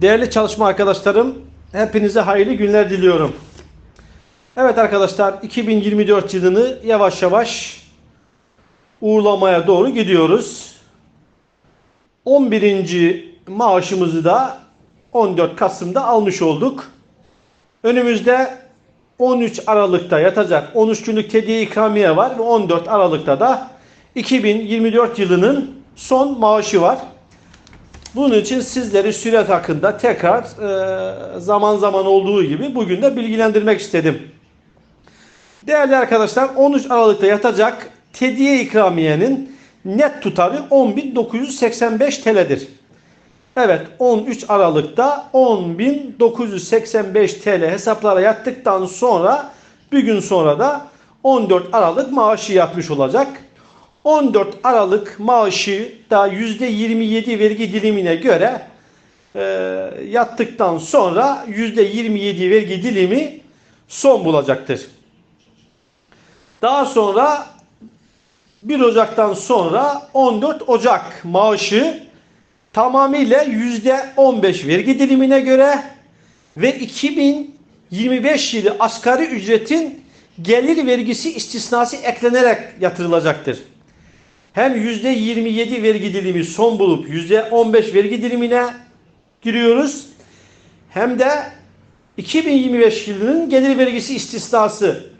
Değerli çalışma arkadaşlarım, hepinize hayırlı günler diliyorum. Evet arkadaşlar, 2024 yılını yavaş yavaş uğurlamaya doğru gidiyoruz. 11. maaşımızı da 14 Kasım'da almış olduk. Önümüzde 13 Aralık'ta yatacak 13 günlük hediye ikramiye var ve 14 Aralık'ta da 2024 yılının son maaşı var. Bunun için sizleri süret hakkında tekrar e, zaman zaman olduğu gibi bugün de bilgilendirmek istedim. Değerli arkadaşlar 13 Aralık'ta yatacak hediye ikramiyenin net tutarı 10.985 TL'dir. Evet 13 Aralık'ta 10.985 TL hesaplara yattıktan sonra bir gün sonra da 14 Aralık maaşı yatmış olacak. 14 Aralık maaşı da %27 vergi dilimine göre e, yattıktan sonra %27 vergi dilimi son bulacaktır. Daha sonra 1 Ocak'tan sonra 14 Ocak maaşı tamamıyla %15 vergi dilimine göre ve 2025 yılı asgari ücretin gelir vergisi istisnası eklenerek yatırılacaktır. Hem %27 vergi dilimi son bulup %15 vergi dilimine giriyoruz. Hem de 2025 yılının gelir vergisi istisnası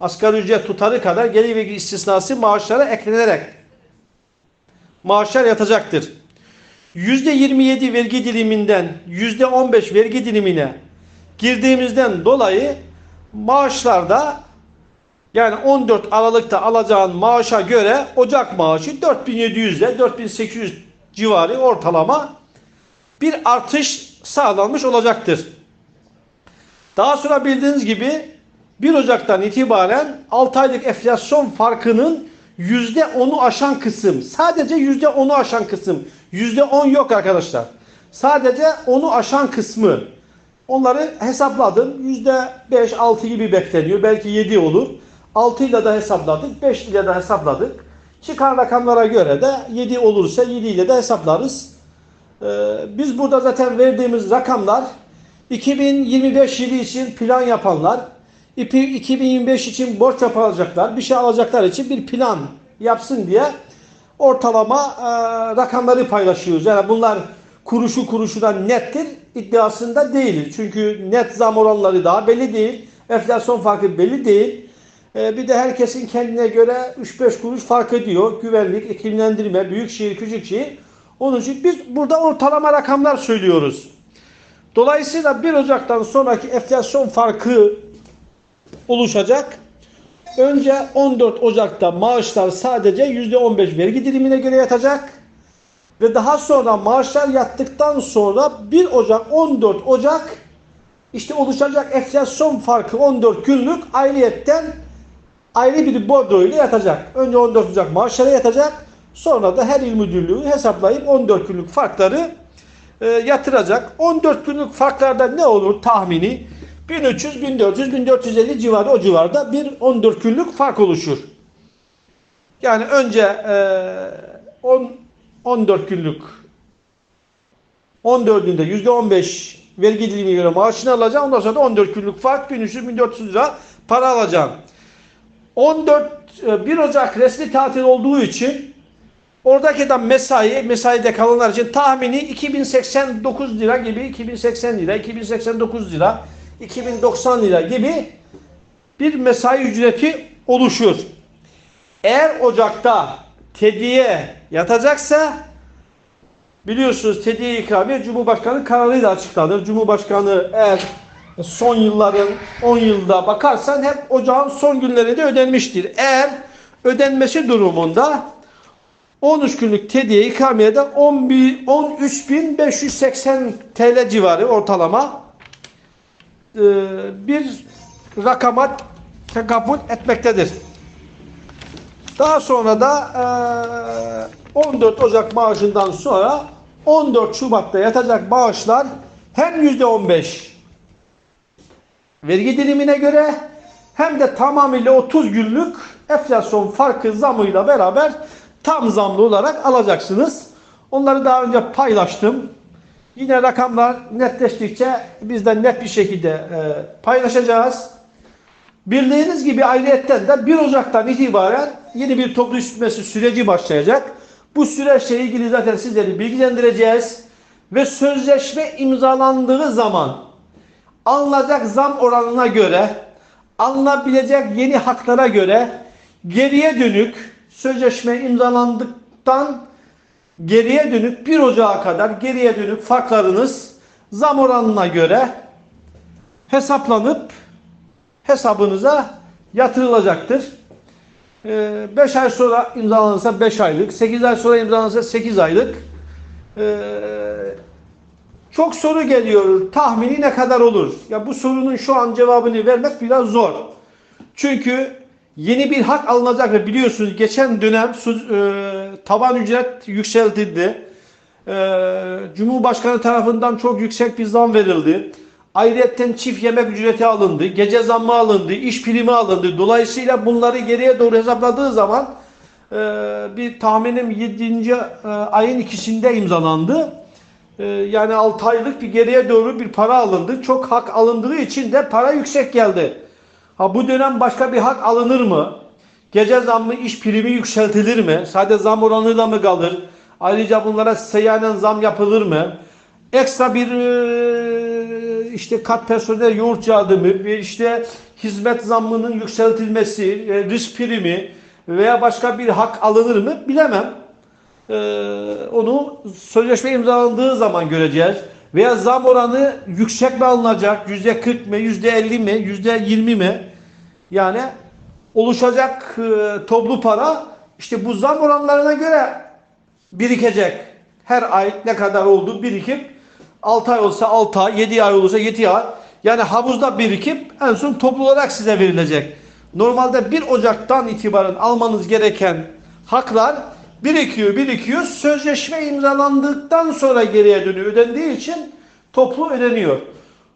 asgari ücret tutarı kadar gelir vergi istisnası maaşlara eklenerek maaşlar yatacaktır. %27 vergi diliminden %15 vergi dilimine girdiğimizden dolayı maaşlarda yani 14 Aralık'ta alacağın maaşa göre Ocak maaşı 4700 ile 4800 civarı ortalama bir artış sağlanmış olacaktır. Daha sonra bildiğiniz gibi 1 Ocak'tan itibaren 6 aylık enflasyon farkının %10'u aşan kısım, sadece %10'u aşan kısım, %10 yok arkadaşlar. Sadece onu aşan kısmı. Onları hesapladım. %5-6 gibi bekleniyor. Belki 7 olur. 6 ile de hesapladık. 5 ile de hesapladık. Çıkan rakamlara göre de 7 olursa 7 ile de hesaplarız. Ee, biz burada zaten verdiğimiz rakamlar 2025 yılı için plan yapanlar, 2025 için borç yapacaklar, bir şey alacaklar için bir plan yapsın diye ortalama e, rakamları paylaşıyoruz. Yani bunlar kuruşu kuruşuna nettir iddiasında değiliz. Çünkü net zam oranları daha belli değil. Enflasyon farkı belli değil. E, bir de herkesin kendine göre 3-5 kuruş fark ediyor. Güvenlik, iklimlendirme, büyük şehir, küçük şehir. Onun için biz burada ortalama rakamlar söylüyoruz. Dolayısıyla 1 Ocak'tan sonraki enflasyon farkı oluşacak. Önce 14 Ocak'ta maaşlar sadece %15 vergi dilimine göre yatacak. Ve daha sonra maaşlar yattıktan sonra 1 Ocak 14 Ocak işte oluşacak enflasyon farkı 14 günlük ayrıyetten ayrı bir bordro ile yatacak. Önce 14 Ocak maaşlara yatacak. Sonra da her il müdürlüğü hesaplayıp 14 günlük farkları e, yatıracak. 14 günlük farklarda ne olur tahmini? 1300, 1400, 1450 civarı o civarda bir 14 günlük fark oluşur. Yani önce e, 10 14 günlük 14'ünde %15 vergi dilimi göre maaşını alacaksın. Ondan sonra da 14 günlük fark 1300 1400 lira para alacaksın. 14 e, 1 Ocak resmi tatil olduğu için oradaki de mesai, mesaide kalanlar için tahmini 2089 lira gibi 2080 lira, 2089 lira, 2090 lira gibi bir mesai ücreti oluşur. Eğer Ocak'ta tediye yatacaksa biliyorsunuz tediye ikramiye Cumhurbaşkanı kararıyla açıklanır. Cumhurbaşkanı eğer son yılların 10 yılda bakarsan hep ocağın son günlerinde ödenmiştir. Eğer ödenmesi durumunda 13 günlük tediye ikramiyede 13.580 TL civarı ortalama e, bir rakama tekabül etmektedir. Daha sonra da e, 14 Ocak maaşından sonra 14 Şubat'ta yatacak maaşlar hem %15 vergi dilimine göre hem de tamamıyla 30 günlük enflasyon farkı zamıyla beraber tam zamlı olarak alacaksınız. Onları daha önce paylaştım. Yine rakamlar netleştikçe biz de net bir şekilde e, paylaşacağız. Bildiğiniz gibi ayrıyetten de 1 Ocak'tan itibaren yeni bir toplu üstmesi süreci başlayacak. Bu süreçle ilgili zaten sizleri bilgilendireceğiz. Ve sözleşme imzalandığı zaman alınacak zam oranına göre, alınabilecek yeni haklara göre geriye dönük sözleşme imzalandıktan geriye dönük 1 Ocağı kadar geriye dönük farklarınız zam oranına göre hesaplanıp hesabınıza yatırılacaktır. 5 ay sonra imzalanırsa 5 aylık, 8 ay sonra imzalanırsa 8 aylık. Çok soru geliyor. Tahmini ne kadar olur? Ya bu sorunun şu an cevabını vermek biraz zor. Çünkü yeni bir hak alınacak ve biliyorsunuz geçen dönem e, taban ücret yükseltildi. E, Cumhurbaşkanı tarafından çok yüksek bir zam verildi. Ayrıca çift yemek ücreti alındı, gece zammı alındı, iş primi alındı. Dolayısıyla bunları geriye doğru hesapladığı zaman e, bir tahminim 7. e, ayın ikisinde imzalandı. E, yani 6 aylık bir geriye doğru bir para alındı. Çok hak alındığı için de para yüksek geldi. Ha bu dönem başka bir hak alınır mı? Gece zammı, iş primi yükseltilir mi? Sadece zam oranıyla mı kalır? Ayrıca bunlara seyyanen zam yapılır mı? Ekstra bir e, işte kat personel yoğurt yardımı ve işte hizmet zammının yükseltilmesi, e, risk primi veya başka bir hak alınır mı bilemem. Ee, onu sözleşme imzalandığı zaman göreceğiz. Veya zam oranı yüksek mi alınacak? Yüzde 40 mı? Yüzde 50 mi? Yüzde 20 mi? Yani oluşacak e, toplu para işte bu zam oranlarına göre birikecek. Her ay ne kadar oldu birikip 6 ay olsa 6 ay, 7 ay olursa 7 ay. Yani havuzda birikip en son toplu olarak size verilecek. Normalde 1 Ocak'tan itibaren almanız gereken haklar birikiyor, birikiyor. Sözleşme imzalandıktan sonra geriye dönüyor ödendiği için toplu ödeniyor.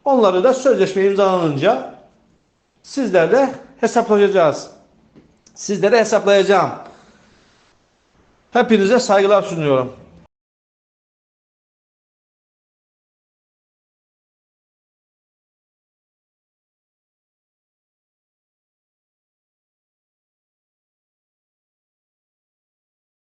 Onları da sözleşme imzalanınca sizlerle hesaplayacağız. Sizlere hesaplayacağım. Hepinize saygılar sunuyorum.